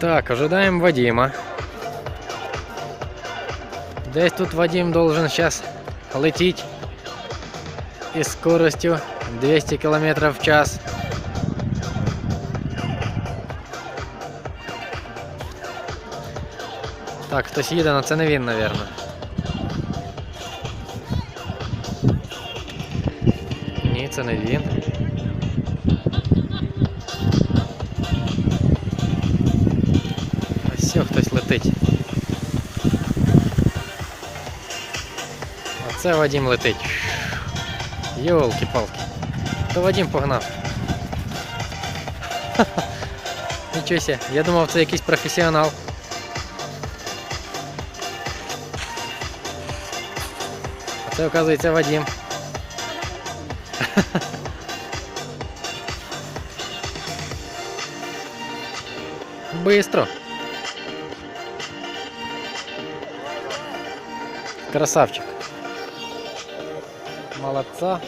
Так, ожидаем Вадима. Десь тут Вадим должен сейчас лететь и скоростью 200 км в час. Так, хтось їде, але це не він, напевно. Ні, це не він. Все, хтось летить. Оце Вадим летить. Йолки-палки. То Вадим погнав. Нічого себе, я думав, це якийсь професіонал. А це, оказується, Вадим. Быстро. Красавчик. Молодца.